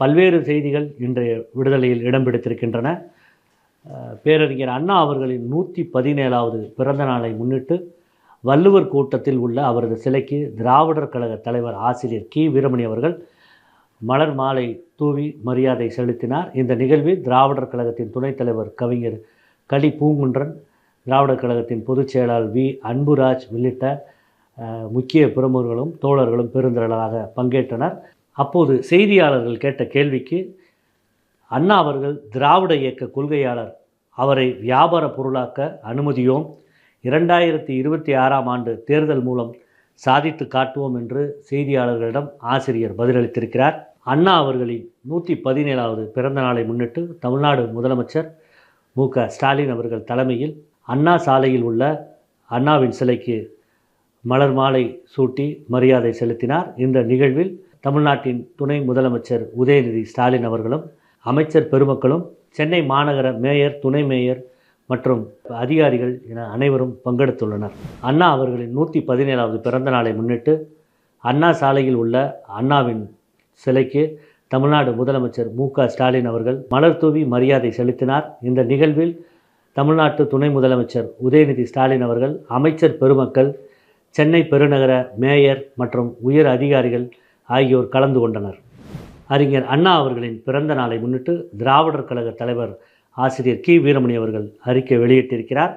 பல்வேறு செய்திகள் இன்றைய விடுதலையில் இடம் பிடித்திருக்கின்றன. பேரறிஞர் அண்ணா அவர்களின் நூற்றி பதினேழாவது பிறந்த நாளை முன்னிட்டு வள்ளுவர் கூட்டத்தில் உள்ள அவரது சிலைக்கு திராவிடர் கழக தலைவர் ஆசிரியர் கி. வீரமணி அவர்கள் மலர் மாலை தூவி மரியாதை செலுத்தினார். இந்த நிகழ்வில் திராவிடர் கழகத்தின் துணைத் தலைவர் கவிஞர் களி பூங்குன்றன் திராவிடர் கழகத்தின் பொதுச் செயலாளர் வி. அன்புராஜ் உள்ளிட்ட முக்கிய பிரமுகர்களும் தோழர்களும் பெருந்திரளாக பங்கேற்றனர். அப்போது செய்தியாளர்கள் கேட்ட கேள்விக்கு அண்ணா அவர்கள் திராவிட இயக்க கொள்கையாளர். அவரை வியாபார பொருளாக்க அனுமதியோம். இரண்டாயிரத்தி இருபத்தி ஆறாம் ஆண்டு தேர்தல் மூலம் சாதித்து காட்டுவோம் என்று செய்தியாளர்களிடம் ஆசிரியர் பதிலளித்திருக்கிறார். அண்ணா அவர்களின் நூற்றி பதினேழாவது பிறந்த நாளை முன்னிட்டு தமிழ்நாடு முதலமைச்சர் மு. க. ஸ்டாலின் அவர்கள் தலைமையில் அண்ணா சாலையில் உள்ள அண்ணாவின் சிலைக்கு மலர் மாலை சூட்டி மரியாதை செலுத்தினார். இந்த நிகழ்வில் தமிழ்நாட்டின் துணை முதலமைச்சர் உதயநிதி ஸ்டாலின் அவர்களும் அமைச்சர் பெருமக்களும் சென்னை மாநகர மேயர் துணை மேயர் மற்றும் அதிகாரிகள் என அனைவரும் பங்கெடுத்துள்ளனர். அண்ணா அவர்களின் நூற்றி பதினேழாவது பிறந்த நாளை முன்னிட்டு அண்ணா சாலையில் உள்ள அண்ணாவின் சிலைக்கு தமிழ்நாடு முதலமைச்சர் மு க ஸ்டாலின் அவர்கள் மலர் தூவி மரியாதை செலுத்தினார். இந்த நிகழ்வில் தமிழ்நாட்டு துணை முதலமைச்சர் உதயநிதி ஸ்டாலின் அவர்கள் அமைச்சர் பெருமக்கள் சென்னை பெருநகர மேயர் மற்றும் உயர் அதிகாரிகள் ஆகியோர் கலந்து கொண்டனர். அறிஞர் அண்ணா அவர்களின் பிறந்த நாளை முன்னிட்டு திராவிடர் கழக தலைவர் ஆசிரியர் கி. வீரமணி அவர்கள் அறிக்கை வெளியிட்டிருக்கிறார்.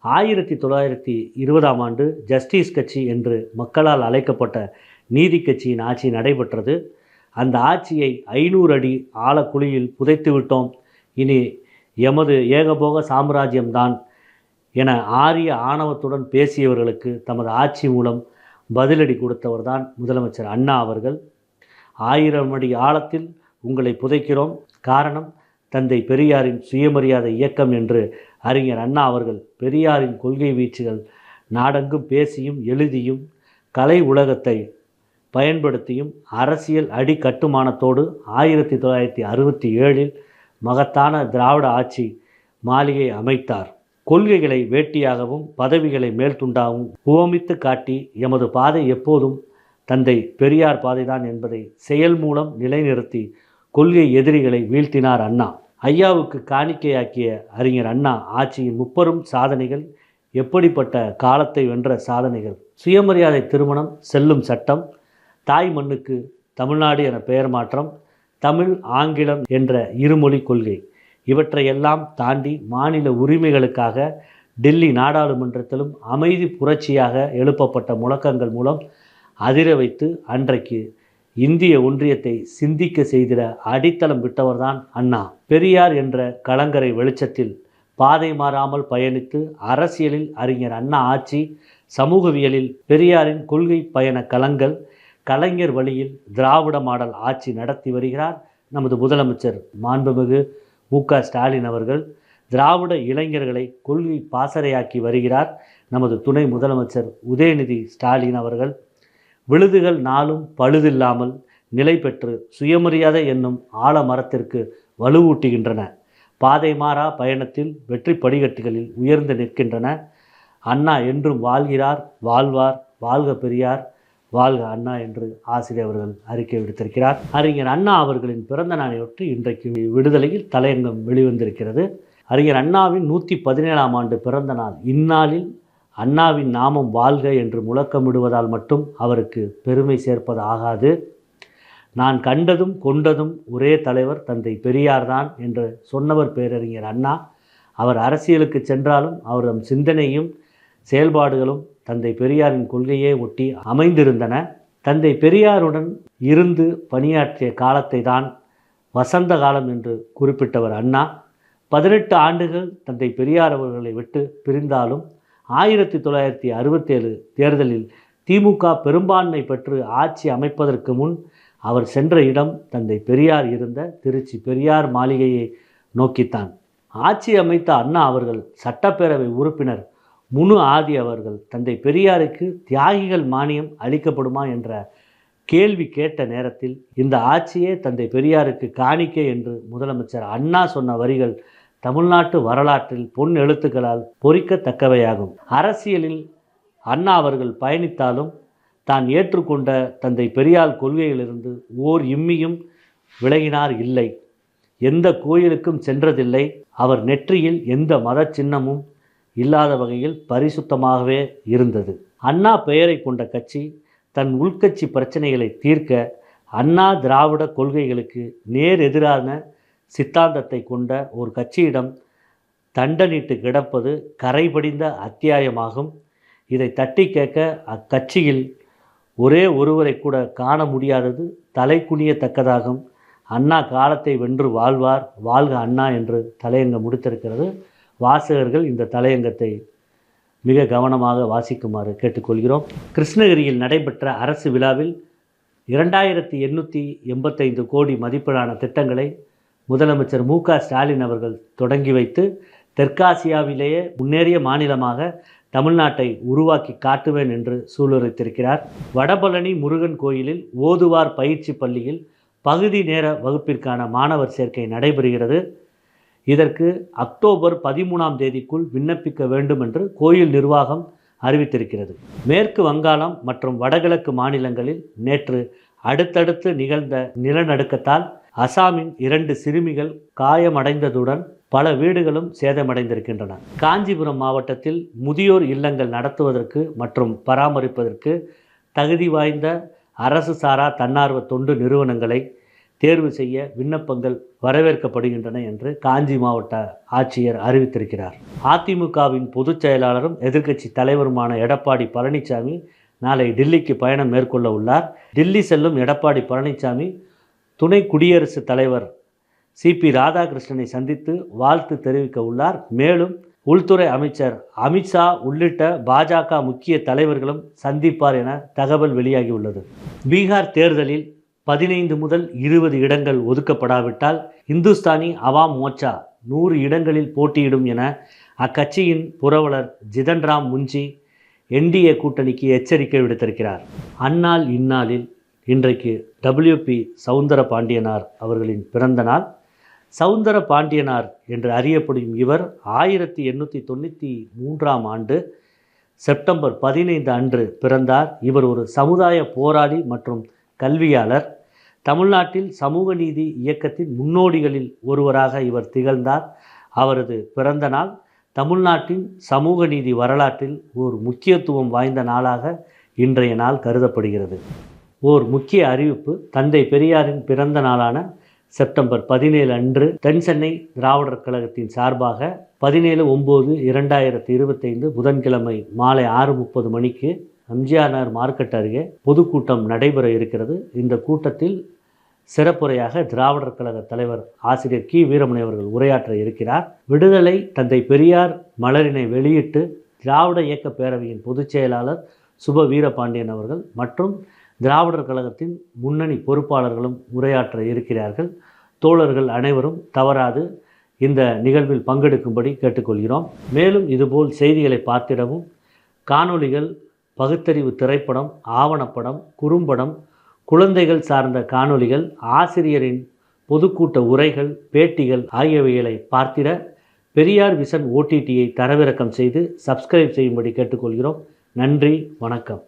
ஆயிரத்தி தொள்ளாயிரத்தி இருபதாம் ஆண்டு ஜஸ்டிஸ் கட்சி என்று மக்களால் அழைக்கப்பட்ட நீதி கட்சியின் ஆட்சி நடைபெற்றது. அந்த ஆட்சியை ஐநூறு அடி ஆழக்குழியில் புதைத்து விட்டோம். இனி எமது ஏகபோக சாம்ராஜ்யம்தான் என ஆரிய ஆணவத்துடன் பேசியவர்களுக்கு தமது ஆட்சி மூலம் பதிலடி கொடுத்தவர்தான் முதலமைச்சர் அண்ணா அவர்கள். ஆயிரம் அடி ஆழத்தில் உங்களை புதைக்கிறோம். காரணம் தந்தை பெரியாரின் சுயமரியாதை இயக்கம் என்று அறிஞர் அண்ணா அவர்கள். பெரியாரின் கொள்கை வீச்சுகள் நாடெங்கும் பேசியும் எழுதியும் கலை உலகத்தை பயன்படுத்தியும் அரசியல் அடி கட்டுமானத்தோடு ஆயிரத்தி தொள்ளாயிரத்தி அறுபத்தி ஏழில் மகத்தான திராவிட ஆட்சி மாளிகை அமைத்தார். கொள்கைகளை வேட்டியாகவும் பதவிகளை மேல்துண்டாகவும் உவமித்து காட்டி எமது பாதை எப்போதும் தந்தை பெரியார் பாதைதான் என்பதை செயல் மூலம் நிலைநிறுத்தி கொள்கை எதிரிகளை வீழ்த்தினார் அண்ணா. ஐயாவுக்கு காணிக்கையாக்கிய அறிஞர் அண்ணா ஆட்சியின் முப்பெரும் சாதனைகள் எப்படிப்பட்ட காலத்தை வென்ற சாதனைகள்? சுயமரியாதை திருமணம் செல்லும் சட்டம் தாய் மண்ணுக்கு தமிழ்நாடு என பெயர் மாற்றம் தமிழ் ஆங்கிலம் என்ற இருமொழி கொள்கை. இவற்றையெல்லாம் தாண்டி மாநில உரிமைகளுக்காக டெல்லி நாடாளுமன்றத்திலும் அமைதி புரட்சியாக எழுப்பப்பட்ட முழக்கங்கள் மூலம் அதிர வைத்து அன்றைக்கு இந்திய ஒன்றியத்தை சிந்திக்க செய்திட அடித்தளம் விட்டவர்தான் அண்ணா. பெரியார் என்ற கலங்கரை வெளிச்சத்தில் பாதை மாறாமல் பயணித்து அரசியலில் அறிஞர் அண்ணா ஆட்சி சமூகவியலில் பெரியாரின் கொள்கை பயண கலங்கள் கலைஞர் வழியில் திராவிட மாடல் ஆட்சி நடத்தி வருகிறார் நமது முதலமைச்சர் மாண்புமிகு மு க ஸ்டாலின் அவர்கள் திராவிட இளைஞர்களை கொள்கை பாசறையாக்கி வருகிறார். நமது துணை முதலமைச்சர் உதயநிதி ஸ்டாலின் அவர்கள் விழுதுகள் நாளும் பழுதில்லாமல் நிலை பெற்று சுயமரியாதை என்னும் ஆலமரத்திற்கு வலுவூட்டுகின்றன. பாதை மாறா பயணத்தில் வெற்றி படிகட்டுகளில் உயர்ந்து நிற்கின்றன. அண்ணா என்றும் வாழ்கிறார் வாழ்வார் வாழ்க பெரியார். வாழ்க அண்ணா என்று ஆசிரியர் அவர்கள் அறிக்கை விடுத்திருக்கிறார். அறிஞர் அண்ணா அவர்களின் பிறந்த நாளையொட்டி இன்றைக்கு விடுதலையில் தலையங்கம் வெளிவந்திருக்கிறது. அறிஞர் அண்ணாவின் நூற்றி பதினேழாம் ஆண்டு பிறந்த நாள் இந்நாளில் அண்ணாவின் நாமம் வாழ்க என்று முழக்கமிடுவதால் மட்டும் அவருக்கு பெருமை சேர்ப்பது ஆகாது. நான் கண்டதும் கொண்டதும் ஒரே தலைவர் தந்தை பெரியார்தான் என்று சொன்னவர் பேரறிஞர் அண்ணா. அவர் அரசியலுக்கு சென்றாலும் அவரது சிந்தனையும் செயல்பாடுகளும் தந்தை பெரியாரின் கொள்கையே ஒட்டி அமைந்திருந்தன. தந்தை பெரியாருடன் இருந்து பணியாற்றிய காலத்தை தான் வசந்த காலம் என்று குறிப்பிட்டவர் அண்ணா. பதினெட்டு ஆண்டுகள் தந்தை பெரியார் அவர்களை விட்டு பிரிந்தாலும் ஆயிரத்தி தொள்ளாயிரத்தி அறுபத்தேழு தேர்தலில் திமுக பெரும்பான்மை பெற்று ஆட்சி அமைப்பதற்கு முன் அவர் சென்ற இடம் தந்தை பெரியார் இருந்த திருச்சி பெரியார் மாளிகையை நோக்கித்தான். ஆட்சி அமைத்த அண்ணா அவர்கள் சட்டப்பேரவை உறுப்பினர் முனு ஆதி அவர்கள் தந்தை பெரியாருக்கு தியாகிகள் மானியம் அளிக்கப்படுமா என்ற கேள்வி கேட்ட நேரத்தில் இந்த ஆட்சியே தந்தை பெரியாருக்கு காணிக்கை என்று முதலமைச்சர் அண்ணா சொன்ன வரிகள் தமிழ்நாட்டு வரலாற்றில் பொன் எழுத்துக்களால் பொறிக்கத்தக்கவையாகும். அரசியலில் அண்ணா அவர்கள் பயணித்தாலும் தான் ஏற்றுக்கொண்ட தந்தை பெரியார் கொள்கையிலிருந்து ஓர் இம்மியும் விலகினார் இல்லை. எந்த கோயிலுக்கும் சென்றதில்லை. அவர் நெற்றியில் எந்த மத சின்னமும் இல்லாத வகையில் பரிசுத்தமாகவே இருந்தது. அண்ணா பெயரை கொண்ட கட்சி தன் உள்கட்சி பிரச்சனைகளை தீர்க்க அண்ணா திராவிட கொள்கைகளுக்கு நேர் எதிரான சித்தாந்தத்தை கொண்ட ஒரு கட்சியிடம் தண்டனிட்டு கிடப்பது கரைபடிந்த அத்தியாயமாகும். இதை தட்டி கேட்க அக்கட்சியில் ஒரே ஒருவரை கூட காண முடியாதது தலை குனியத்தக்கதாகும் அண்ணா காலத்தை வென்று வாழ்வார். வாழ்க அண்ணா என்று தலையங்க முடித்திருக்கிறது. வாசகர்கள் இந்த தலையங்கத்தை மிக கவனமாக வாசிக்குமாறு கேட்டுக்கொள்கிறோம். கிருஷ்ணகிரியில் நடைபெற்ற அரசு விழாவில் இரண்டாயிரத்தி எண்ணூற்றி எண்பத்தைந்து கோடி மதிப்பிலான திட்டங்களை முதலமைச்சர் மு க ஸ்டாலின் அவர்கள் தொடங்கி வைத்து தெற்காசியாவிலேயே முன்னேறிய மாநிலமாக தமிழ்நாட்டை உருவாக்கி காட்டுவேன் என்று சூளுரைத்திருக்கிறார். வடபழனி முருகன் கோயிலில் ஓதுவார் பயிற்சி பள்ளியில் பகுதி நேர வகுப்பிற்கான மாணவர் சேர்க்கை நடைபெறுகிறது. இதற்கு அக்டோபர் பதிமூணாம் தேதிக்குள் விண்ணப்பிக்க வேண்டும் என்று கோயில் நிர்வாகம் அறிவித்திருக்கிறது. மேற்கு வங்காளம் மற்றும் வடகிழக்கு மாநிலங்களில் நேற்று அடுத்தடுத்து நிகழ்ந்த நிலநடுக்கத்தால் அசாமின் இரண்டு சிறுமிகள் காயமடைந்ததுடன் பல வீடுகளும் சேதமடைந்திருக்கின்றன. காஞ்சிபுரம் மாவட்டத்தில் முதியோர் இல்லங்கள் நடத்துவதற்கு மற்றும் பராமரிப்பதற்கு தகுதி வாய்ந்த அரசு சாரா தன்னார்வ தொண்டு நிறுவனங்களை தேர்வு செய்ய விண்ணப்பங்கள் வரவேற்கப்படுகின்றன என்று காஞ்சி மாவட்ட ஆட்சியர் அறிவித்திருக்கிறார். அதிமுகவின் பொதுச் செயலாளரும் எதிர்க்கட்சி தலைவருமான எடப்பாடி பழனிசாமி நாளை டில்லிக்கு பயணம் மேற்கொள்ள உள்ளார். டில்லி செல்லும் எடப்பாடி பழனிசாமி துணை குடியரசுத் தலைவர் சிபி ராதாகிருஷ்ணனை சந்தித்து வாழ்த்து தெரிவிக்க உள்ளார். மேலும் உள்துறை அமைச்சர் அமித்ஷா உள்ளிட்ட பாஜக முக்கிய தலைவர்களும் சந்திப்பார் என தகவல் வெளியாகியுள்ளது பீகார் தேர்தலில் பதினைந்து முதல் இருபது இடங்கள் ஒதுக்கப்படாவிட்டால் இந்துஸ்தானி அவாம் மோர்ச்சா நூறு இடங்களில் போட்டியிடும் என அக்கட்சியின் புரவலர் ஜிதன்ராம் முன்ஜி என்டிஏ கூட்டணிக்கு எச்சரிக்கை விடுத்திருக்கிறார். அந்நாள் இந்நாளில் இன்றைக்கு டபிள்யூபி சவுந்தர பாண்டியனார் அவர்களின் பிறந்த நாள் சவுந்தர பாண்டியனார் என்று அறியப்படும் இவர் ஆயிரத்தி எண்ணூற்றி தொண்ணூற்றி மூன்றாம் ஆண்டு செப்டம்பர் பதினைந்து அன்று பிறந்தார். இவர் ஒரு சமுதாய போராளி மற்றும் கல்வியாளர். தமிழ்நாட்டில் சமூக நீதி இயக்கத்தின் முன்னோடிகளில் ஒருவராக இவர் திகழ்ந்தார். அவரது பிறந்த நாள் தமிழ்நாட்டின் சமூக நீதி வரலாற்றில் ஒரு முக்கியத்துவம் வாய்ந்த நாளாக இன்றைய நாள் கருதப்படுகிறது. ஓர் முக்கிய அறிவிப்பு தந்தை பெரியாரின் பிறந்த நாளான செப்டம்பர் பதினேழு அன்று தென் சென்னை திராவிடர் கழகத்தின் சார்பாக பதினேழு ஒம்பது இரண்டாயிரத்தி இருபத்தைந்து புதன்கிழமை மாலை ஆறு முப்பது மணிக்கு எம்ஜிஆர் நகர் மார்க்கெட் அருகே பொதுக்கூட்டம் நடைபெற இருக்கிறது. இந்த கூட்டத்தில் சிறப்புரையாக திராவிடர் கழக தலைவர் ஆசிரியர் கி. வீரமணி அவர்கள் உரையாற்ற இருக்கிறார். விடுதலை தந்தை பெரியார் மலரினை வெளியிட்டு திராவிட இயக்க பேரவையின் பொதுச் செயலாளர் சுப வீரபாண்டியன் அவர்கள் மற்றும் திராவிடர் கழகத்தின் முன்னணி பொறுப்பாளர்களும் உரையாற்ற இருக்கிறார்கள். தோழர்கள் அனைவரும் தவறாது இந்த நிகழ்வில் பங்கெடுக்கும்படி கேட்டுக்கொள்கிறோம். மேலும் இதுபோல் செய்திகளை பார்த்திடவும். காணொளிகள் பகுத்தறிவு திரைப்படம் ஆவணப்படம் குறும்படம் குழந்தைகள் சார்ந்த காணொளிகள் ஆசிரியரின் பொதுக்கூட்ட உரைகள் பேட்டிகள் ஆகியவைகளை பார்த்திட பெரியார் விசன் ஓடிடியை தரவிறக்கம் செய்து சப்ஸ்கிரைப் செய்யும்படி கேட்டுக்கொள்கிறோம். நன்றி வணக்கம்.